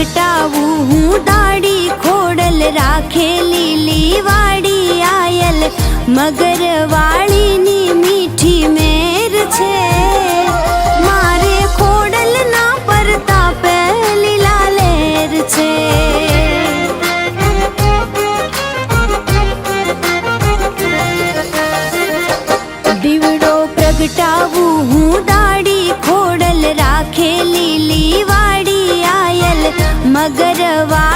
પ્રગટાવું હું દાડી ખોડલ રાખે લીલી વાડી આયલ. મગર વાળીની મીઠી મેર છે. મારે ખોડલ ના પરતા પહેલી લાલેર છે. દીવડો પ્રગટાવું. હું செலவா